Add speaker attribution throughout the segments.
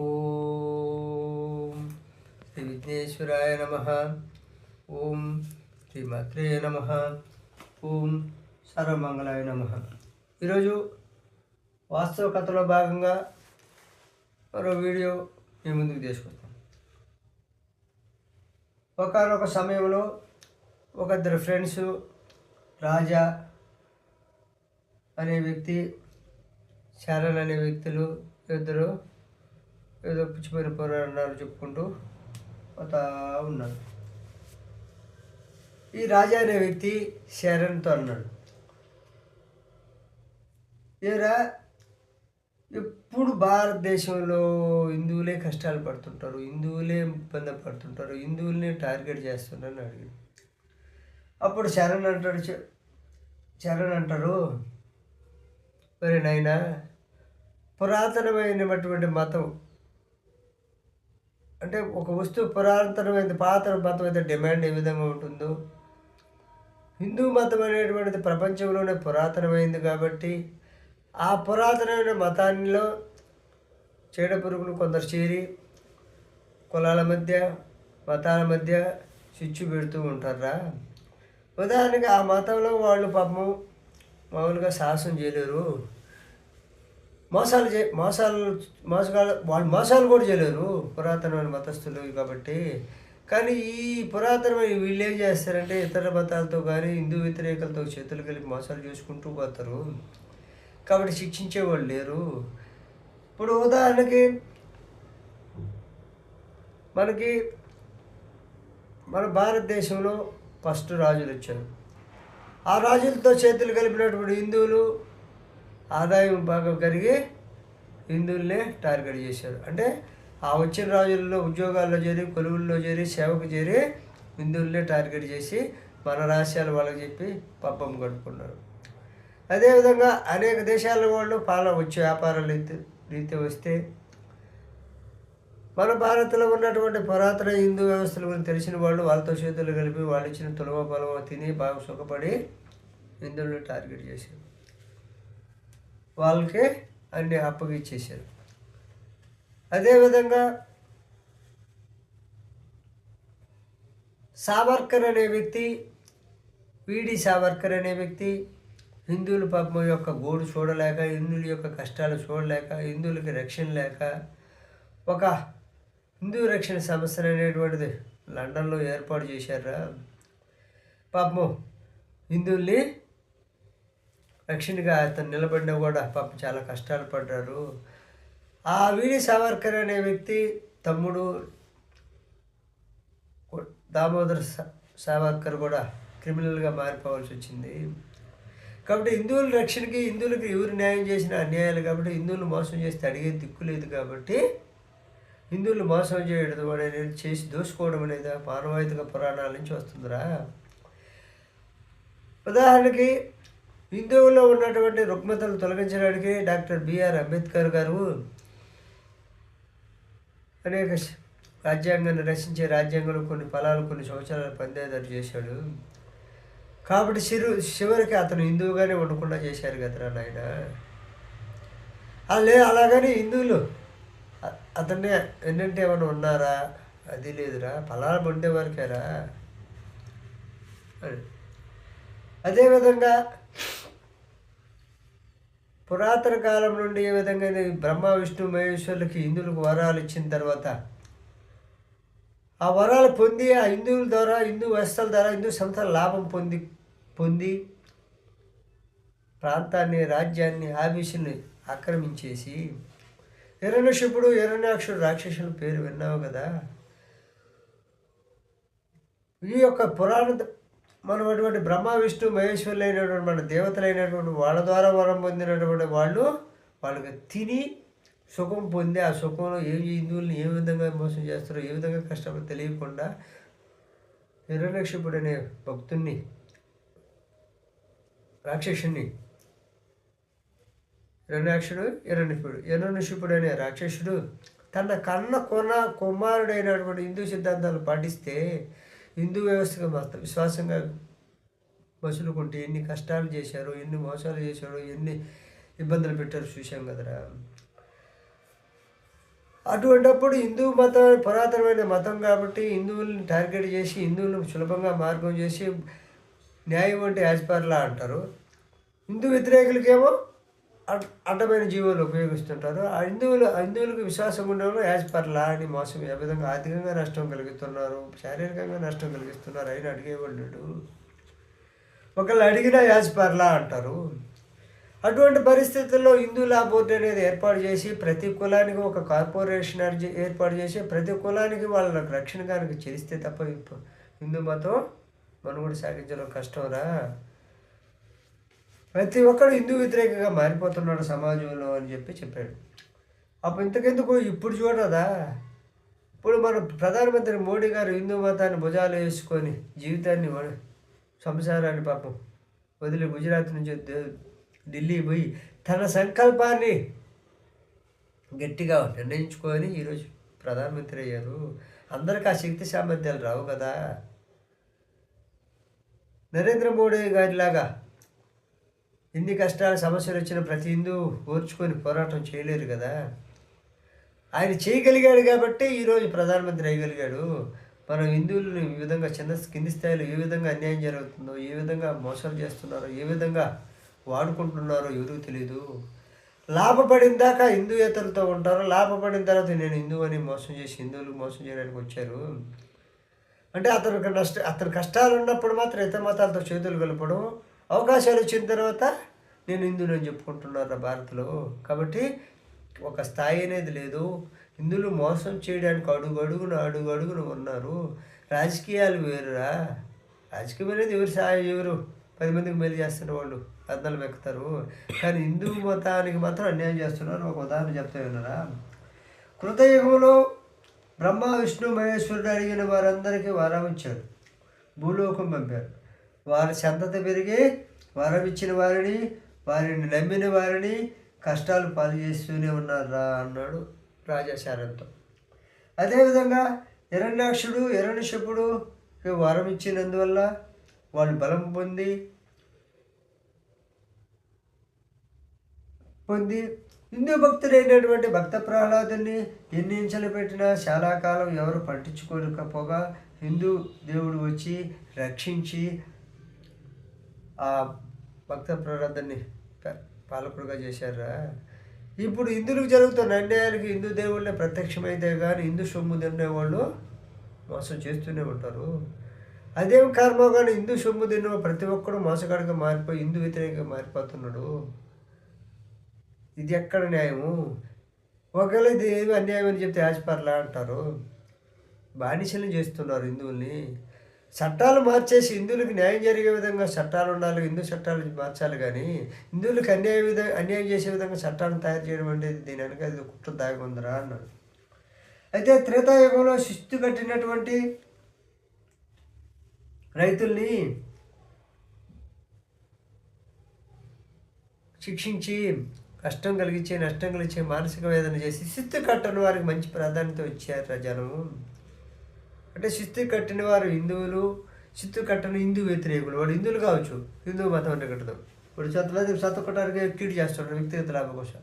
Speaker 1: ఓం శ్రీ విఘ్నేశ్వరాయ నమ. ఓం శ్రీ మాత్రేయ నమ. ఓం సర్వమంగళాయ నమ. ఈరోజు వాస్తవ కథలో భాగంగా మరో వీడియో మీ ముందుకు తీసుకొస్తాం. ఒకనొక సమయంలో ఒక ఇద్దరు ఫ్రెండ్స్ రాజా అనే వ్యక్తి శరణ్ అనే వ్యక్తులు ఇద్దరు ఏదో పిచ్చిపోయిన పురాణాలు చెప్పుకుంటూ పోతా ఉన్నారు ఈ రాజా అనే వ్యక్తి శరణ్తో అన్నాడు. ఏరా ఎప్పుడు భారతదేశంలో హిందువులే కష్టాలు పడుతుంటారు హిందువులే ఇబ్బంది పడుతుంటారు హిందువుల్ని టార్గెట్ చేస్తున్నారని అడిగాడు. అప్పుడు శరణ్ అంటాడు శరణ్ అంటారు మరి నాయన పురాతనమైనటువంటి మతం అంటే ఒక వస్తువు పురాతనమైన పాత మతం అయితే డిమాండ్ ఏ విధంగా ఉంటుందో. హిందూ మతం అనేటువంటిది ప్రపంచంలోనే పురాతనమైంది కాబట్టి ఆ పురాతనమైన మతాల్లో చీడ పురుగులు కొందరు చేరి కులాల మధ్య మతాల మధ్య చిచ్చు పెడుతూ ఉంటారా? ఉదాహరణకి ఆ మతంలో వాళ్ళు పాపం మామూలుగా సాహసం చేయలేరు. మోసాలు చే మోసాలు మోసగాలు వాళ్ళు మోసాలు కూడా చేయలేరు. పురాతనమైన మతస్థులు కాబట్టి. కానీ ఈ పురాతనమైన వీళ్ళు ఏం చేస్తారంటే ఇతర మతాలతో కానీ హిందూ వ్యతిరేకలతో చేతులు కలిపి మోసాలు చేసుకుంటూ పోతారు. కాబట్టి శిక్షించే వాళ్ళు లేరు. ఇప్పుడు ఉదాహరణకి మనకి మన భారతదేశంలో ఫస్ట్ రాజులు వచ్చారు. ఆ రాజులతో చేతులు కలిపినటువంటి హిందువులు ఆదాయం బాగా కలిగి హిందువుల్నే టార్గెట్ చేశారు. అంటే ఆ వచ్చిన రాజుల్లో ఉద్యోగాల్లో చేరి కొలువుల్లో చేరి సేవకు చేరి హిందువుల్నే టార్గెట్ చేసి మన రహస్యాలు వాళ్ళకి చెప్పి పబ్బం కట్టుకున్నారు అదేవిధంగా అనేక దేశాల వాళ్ళు పాల వచ్చే వ్యాపారాలు రీతి వస్తే మన భారత్లో ఉన్నటువంటి పురాతన హిందూ వ్యవస్థల గురించి తెలిసిన వాళ్ళు వాళ్ళతో చేతులు కలిపి వాళ్ళు ఇచ్చిన తులవ పొలవ తిని బాగా సుఖపడి హిందువులను టార్గెట్ చేశారు. వాళ్ళకే అన్ని అప్పగిచ్చేసారు అదేవిధంగా సావర్కర్ అనే వ్యక్తి వీడి సావర్కర్ అనే వ్యక్తి హిందువుల పాపం యొక్క గోడు చూడలేక హిందువుల యొక్క కష్టాలు చూడలేక హిందువులకి రక్షణ లేక ఒక హిందూ రక్షణ సంస్థ అనేటువంటిది లండన్లో ఏర్పాటు చేశారా? పాపము హిందువుల్ని రక్షణగా అతను నిలబడినా కూడా పాపం చాలా కష్టాలు పడ్డారు. ఆ వీడి సావర్కర్ అనే వ్యక్తి తమ్ముడు దామోదర్ సా- సావర్కర్ కూడా క్రిమినల్గా మారిపోవాల్సి వచ్చింది. కాబట్టి హిందువుల రక్షణకి హిందువులకి ఎవరు న్యాయం చేసిన అన్యాయాలు కాబట్టి హిందువులు మోసం చేస్తే అడిగే దిక్కు లేదు కాబట్టి హిందువులు మోసం చేయడం అనేది చేసి దోసుకోవడం అనేది మానవాయుతిక పురాణాల నుంచి వస్తుందిరా. ఉదాహరణకి హిందువుల్లో ఉన్నటువంటి రుగ్మతలు తొలగించడానికి డాక్టర్ బిఆర్ అంబేద్కర్ గారు అనేక రాజ్యాంగాన్ని రచించే రాజ్యాంగంలో కొన్ని ఫలాలు కొన్ని సంవత్సరాలు పొందేదారు చేశాడు. కాబట్టి చిరు చివరికి అతను హిందువుగానే ఉండకుండా చేశారు కదరా నాయన. అలే అలాగని హిందువులు అతన్ని ఎన్నంటే ఏమైనా ఉన్నారా? అది లేదురా ఫలాలు ఉండేవారికేరా అదేవిధంగా పురాతన కాలం నుండి ఏ విధంగా బ్రహ్మ విష్ణు మహేశ్వరులకి హిందువులకు వరాలు ఇచ్చిన తర్వాత ఆ వరాలు పొంది ఆ హిందువుల ద్వారా హిందూ వ్యవస్థల ద్వారా హిందూ సంస్థల లాభం పొంది పొంది ప్రాంతాన్ని రాజ్యాన్ని ఆఫీసుని ఆక్రమించేసి హిరణ్యశిపుడు హిరణ్యాక్షుడు రాక్షసుల పేరు విన్నావు కదా? ఈ యొక్క పురాణ మనం అటువంటి బ్రహ్మ విష్ణు మహేశ్వరులైనటువంటి మన దేవతలైనటువంటి వాళ్ళ ద్వారా వరం పొందినటువంటి వాళ్ళు వాళ్ళకి తిని సుఖం పొంది ఆ సుఖంలో ఏ హిందువుల్ని ఏ విధంగా మోసం చేస్తారో ఏ విధంగా కష్టపడి తెలియకుండా హిరణ్యక్షిపుడు అనే భక్తుణ్ణి రాక్షసుని హిరణ్యాక్షుడు హిరణ్యపుడు హిరణ్యశిపుడు అనే రాక్షసుడు తన కన్న కొన కుమారుడైనటువంటి హిందూ సిద్ధాంతాలు పాటిస్తే హిందూ వ్యవస్థగా మత విశ్వాసంగా మసులుకుంటే ఎన్ని కష్టాలు చేశారో ఎన్ని మోసాలు చేశారో ఎన్ని ఇబ్బందులు పెట్టారు చూశాం కదరా. అటువంటప్పుడు హిందూ మతం పురాతనమైన మతం కాబట్టి హిందువుల్ని టార్గెట్ చేసి హిందువులను సులభంగా మార్గం చేసి న్యాయం అంటే యాజ్పర్లా అంటారు. హిందూ వ్యతిరేకులకేమో అడ్డమైన జీవులు ఉపయోగిస్తుంటారు. ఆ హిందువులు హిందువులకు విశ్వాసం ఉండేవాళ్ళు యాజ్ పర్ లా అని మోసం ఏ విధంగా ఆర్థికంగా నష్టం కలిగిస్తున్నారు శారీరకంగా నష్టం కలిగిస్తున్నారు అయినా అడిగేవాళ్ళు ఒకళ్ళు అడిగినా యాజ్ పర్ లా అంటారు. అటువంటి పరిస్థితుల్లో హిందువుల బోర్డు అనేది ఏర్పాటు చేసి ప్రతి కులానికి ఒక కార్పొరేషన్ ఏర్పాటు చేసి ప్రతి కులానికి వాళ్ళకి రక్షణ కనుక చేస్తే తప్ప హిందూ మతం మనం కూడా సాగించడం కష్టంరా ప్రతి ఒక్కడు హిందూ వ్యతిరేకంగా మారిపోతున్నాడు సమాజంలో అని చెప్పి చెప్పాడు. అప్పుడు ఇంతకెందుకు? ఇప్పుడు చూడదా ఇప్పుడు మన ప్రధానమంత్రి మోడీ గారు హిందూ మతాన్ని భుజాలు వేసుకొని జీవితాన్ని సంసారాన్ని పాపం వదిలి గుజరాత్ నుంచి ఢిల్లీ పోయి తన సంకల్పాన్ని గట్టిగా నిర్ణయించుకొని ఈరోజు ప్రధానమంత్రి అయ్యారు. అందరికీ ఆ శక్తి సామర్థ్యాలు రావు కదా. నరేంద్ర మోడీ గారిలాగా ఎన్ని కష్టాలు సమస్యలు వచ్చిన ప్రతి హిందూ ఓర్చుకొని పోరాటం చేయలేరు కదా. ఆయన చేయగలిగాడు కాబట్టి ఈరోజు ప్రధానమంత్రి అయ్యగలిగాడు. మనం హిందువులను ఈ విధంగా చిన్న కింది స్థాయిలో ఏ విధంగా అన్యాయం జరుగుతుందో ఏ విధంగా మోసాలు చేస్తున్నారో ఏ విధంగా వాడుకుంటున్నారో ఎవరికి తెలియదు లాభపడిన దాకా హిందూయేతరులతో ఉంటారు. లాభపడిన తర్వాత నేను హిందూ అని మోసం చేసి హిందువులకు మోసం చేయడానికి వచ్చారు. అంటే అతనికి నష్ట అతని కష్టాలు ఉన్నప్పుడు మాత్రం ఇతర మతాలతో చేతులు కలపడం అవకాశాలు వచ్చిన తర్వాత నేను హిందువులు అని చెప్పుకుంటున్నారు భారత్లో? కాబట్టి ఒక స్థాయి అనేది లేదు. హిందువులు మోసం చేయడానికి అడుగు అడుగున అడుగు అడుగున ఉన్నారు. రాజకీయాలు వేరురా. రాజకీయం అనేది ఎవరు సాయం ఎవరు పది మందికి మేలు చేస్తున్న వాళ్ళు అర్థాలు ఎక్కుతారు కానీ హిందూ మతానికి మాత్రం అన్యాయం చేస్తున్నారు. ఒక ఉదాహరణ చెప్తా ఉన్నారా కృతయుగంలో బ్రహ్మ విష్ణు మహేశ్వరుడు అడిగిన వారందరికీ వరం ఇచ్చారు. భూలోకం పంపారు. వారి సంతతి పెరిగి వరం ఇచ్చిన వారిని వారిని నమ్మిన వారిని కష్టాలు పాలు చేస్తూనే ఉన్నారా అన్నాడు రాజాశారంతో అదేవిధంగా హిరణ్యాక్షుడు హిరణ్యశపుడు వరం ఇచ్చినందువల్ల వాళ్ళు బలం పొంది పొంది హిందూ భక్తుడైనటువంటి భక్త ప్రహ్లాదుని ఎన్ని ఇంచలు పెట్టినా చాలా కాలం ఎవరు పట్టించుకోలేకపోగా హిందూ దేవుడు వచ్చి రక్షించి ఆ భక్త ప్రారంధాన్ని పాలకుడుగా చేశారా? ఇప్పుడు హిందువులకు జరుగుతున్న అన్యాయానికి హిందూ దేవుళ్ళే ప్రత్యక్షమైతే కానీ హిందూ సొమ్ము వాళ్ళు మోసం చేస్తూనే ఉంటారు. అదేం కర్మ కానీ హిందూ సొమ్ము తిన్న ప్రతి ఒక్కడు మోసగాడిగా మారిపోయి హిందూ వ్యతిరేకంగా మారిపోతున్నాడు. ఇది ఎక్కడ న్యాయము? ఒకవేళ ఇది ఏమి అన్యాయం అని చెప్తే యాజ్పర్లా అంటారు. బానిసలు చేస్తున్నారు హిందువుల్ని. చట్టాలు మార్చేసి హిందువులకు న్యాయం జరిగే విధంగా చట్టాలు ఉండాలి హిందూ చట్టాలు మార్చాలి కానీ హిందువులకు అన్యాయ విధ అన్యాయం చేసే విధంగా చట్టాలను తయారు చేయడం అనేది దీని వెనక ఇది కుట్ర దాగి ఉందిరా అన్నాడు. అయితే త్రేతాయుగంలో శిస్తు కట్టినటువంటి రైతుల్ని శిక్షించి కష్టం కలిగించే నష్టం కలిగించే మానసిక వేదన చేసి శిస్తు కట్టని వారికి మంచి ప్రాధాన్యత ఇచ్చారు జనము. అంటే శిస్తు కట్టిన వారు హిందువులు శిస్తు కట్టని హిందూ వ్యతిరేకులు. వాడు హిందువులు కావచ్చు హిందూ మతం అంటే కట్టడం ఇప్పుడు చతలేదు చతకొట్టడానికి కీడు చేస్తాడు వ్యక్తిగత లాభం కోసం.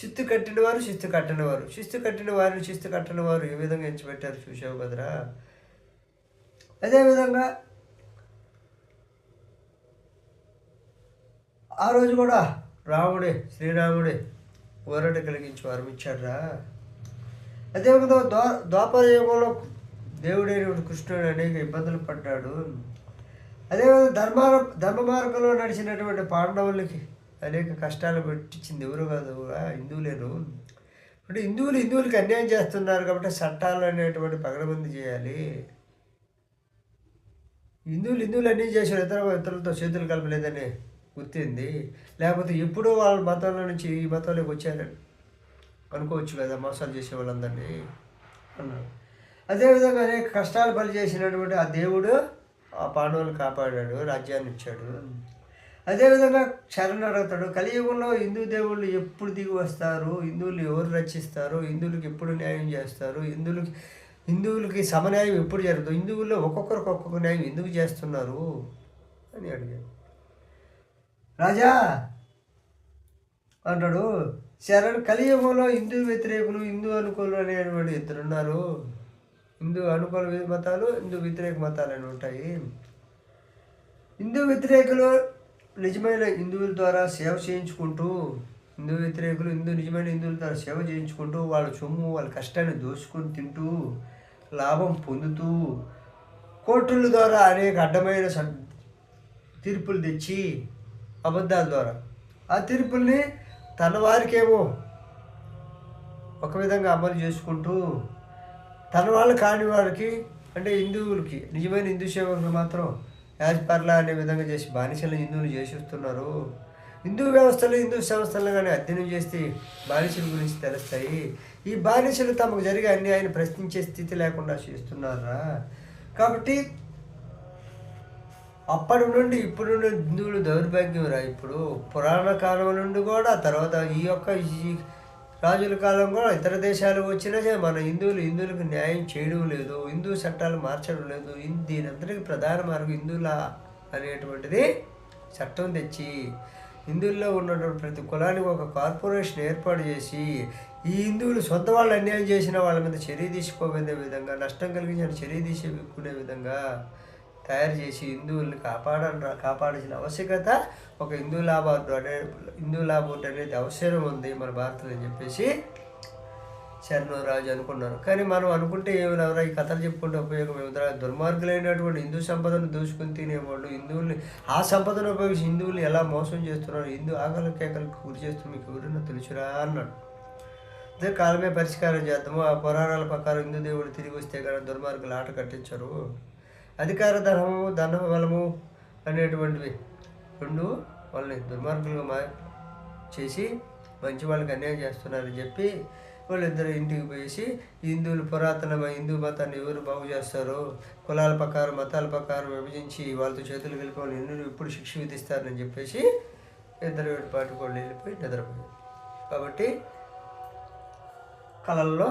Speaker 1: శిస్తు కట్టిన వారు శిస్తు కట్టని వారు. శిస్తు కట్టిన వారిని శిస్తు కట్టని వారు ఏ విధంగా ఎంచిపెట్టారు చూసావు కదరా? అదేవిధంగా ఆ రోజు కూడా రాముడే శ్రీరాముడే ఊరట కలిగించి వారు ఇచ్చాడురా. అదేవిధంగా ద్వా ద్వాపర యుగంలో దేవుడైన కృష్ణుడు అనేక ఇబ్బందులు పడ్డాడు. అదేవిధంగా ధర్మ ధర్మ మార్గంలో నడిచినటువంటి పాండవులకి అనేక కష్టాలు పెట్టించింది ఎవరు కాదు హిందువులేను అంటే హిందువులు హిందువులకి అన్యాయం చేస్తున్నారు కాబట్టి చట్టాలు అనేటువంటి పగడబంది చేయాలి. హిందువులు హిందువులు అన్నీ చేశారు ఇతర ఇతరులతో చేతులు కలపలేదని గుర్తింది. లేకపోతే ఎప్పుడో వాళ్ళ మతంలో నుంచి ఈ మతంలోకి వచ్చారని అనుకోవచ్చు కదా మోసాలు చేసే వాళ్ళందరినీ అన్నారు. అదేవిధంగా అనేక కష్టాలు బలి చేసినటువంటి ఆ దేవుడు ఆ పాండవులు కాపాడాడు రాజ్యాన్ని ఇచ్చాడు. అదేవిధంగా శరణ్ అడుగుతాడు కలియుగంలో హిందూ దేవుళ్ళు ఎప్పుడు దిగి వస్తారు? హిందువులు ఎవరు రక్షిస్తారు? హిందువులకు ఎప్పుడు న్యాయం చేస్తారు? హిందువులకి హిందువులకి సమన్యాయం ఎప్పుడు జరుగుతుంది? హిందువుల్లో ఒక్కొక్కరికి ఒక్కొక్క న్యాయం ఎందుకు చేస్తున్నారు? అని అడిగాడు. రాజా అంటాడు శరణ కలియుగంలో హిందూ వ్యతిరేకులు హిందూ అనుకూలు అనేటువంటి ఇద్దరు ఉన్నారు హిందూ అనుకూల మతాలు హిందూ వ్యతిరేక మతాలు అని ఉంటాయి. హిందూ వ్యతిరేకులు నిజమైన హిందువుల ద్వారా సేవ చేయించుకుంటూ హిందూ వ్యతిరేకులు హిందూ నిజమైన హిందువుల ద్వారా సేవ చేయించుకుంటూ వాళ్ళ సొమ్ము వాళ్ళ కష్టాన్ని దోచుకొని తింటూ లాభం పొందుతూ కోర్టుల ద్వారా అనేక అడ్డమైన తీర్పులు తెచ్చి అబద్ధాల ద్వారా. ఆ తీర్పుల్ని తన వారికేమో ఒక విధంగా అమలు చేసుకుంటూ తన వాళ్ళు కాని వారికి అంటే హిందువులకి నిజమైన హిందూ సేవకులు మాత్రం యాజ్ పర్లా అనే విధంగా చేసి బానిసలు హిందువులు చేసిస్తున్నారు. హిందూ వ్యవస్థలు హిందూ సంస్థలు కానీ అధ్యయనం చేస్తే బానిసల గురించి తెలుస్తాయి. ఈ బానిసలు తమకు జరిగే అన్యాయాన్ని ప్రశ్నించే స్థితి లేకుండా చేస్తున్నారా? కాబట్టి అప్పటి నుండి ఇప్పుడు నుండి హిందువులు దౌర్భాగ్యం రా ఇప్పుడు. పురాణ కాలం నుండి కూడా తర్వాత ఈ యొక్క రాజుల కాలం కూడా ఇతర దేశాలు వచ్చినా మన హిందువులు హిందువులకు న్యాయం చేయడం లేదు హిందూ చట్టాలు మార్చడం లేదు. దీని దీనంతటికి ప్రధాన మార్గం హిందువుల అనేటువంటిది చట్టం తెచ్చి హిందువుల్లో ఉన్నటువంటి ప్రతి కులానికి ఒక కార్పొరేషన్ ఏర్పాటు చేసి ఈ హిందువులు సొంత వాళ్ళు అన్యాయం చేసిన వాళ్ళ మీద చర్య తీసుకోబోయే విధంగా నష్టం కలిగించిన చర్య తీసుకునే విధంగా తయారు చేసి హిందువుల్ని కాపాడ కాపాడాల్సిన ఆవశ్యకత ఒక హిందూ లా బోర్డు అనే హిందూ లా బోర్డు అనేది అవసరం ఉంది మన భారత్లో అని చెప్పేసి శరణరాజు అనుకున్నారు. కానీ మనం అనుకుంటే ఏమైనా ఈ కథలు చెప్పుకుంటే ఉపయోగం ఏమిటా దుర్మార్గులైనటువంటి హిందూ సంపదను దూసుకుని తినేవాళ్ళు హిందువుల్ని ఆ సంపదను ఉపయోగించి హిందువుల్ని ఎలా మోసం చేస్తున్నారు? హిందూ ఆకలి కేకలకు గురి చేస్తూ మీకు ఎవరైనా తెలుసురా అన్నాడు. అదే కాలమే పరిష్కారం చేద్దాము. ఆ పురాణాల ప్రకారం హిందూ దేవుడు తిరిగి వస్తే కానీ దుర్మార్గులు ఆట కట్టించరు. అధికార ధనము ధన బలము అనేటువంటివి రెండు వాళ్ళని దుర్మార్గులుగా మా చేసి మంచి వాళ్ళకి అన్యాయం చేస్తున్నారని చెప్పి వాళ్ళిద్దరు ఇంటికి పోయేసి హిందువులు పురాతన హిందూ మతాన్ని ఎవరు బాగు చేస్తారో కులాల ప్రకారం మతాల ప్రకారం విభజించి వాళ్ళతో చేతులు కలిపి వాళ్ళు ఎన్నో ఎప్పుడు శిక్ష విధిస్తారని చెప్పేసి ఇద్దరు పాటు వాళ్ళు వెళ్ళిపోయి నిద్రపోయారు. కాబట్టి కళల్లో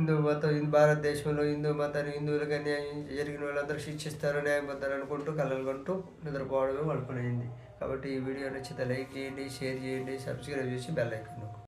Speaker 1: హిందూ మతం హిందూ భారతదేశంలో హిందూ మతాన్ని హిందువులకు అన్యాయం జరిగిన వాళ్ళందరూ శిక్షిస్తారు న్యాయపడతారు అనుకుంటూ కళలు కొంటూ నిద్రపోవడమే అనుకునేది కాబట్టి ఈ వీడియో నచ్చితే లైక్ చేయండి షేర్ చేయండి సబ్స్క్రైబ్ చేసి బెల్ ఐకాన్ నొక్కండి.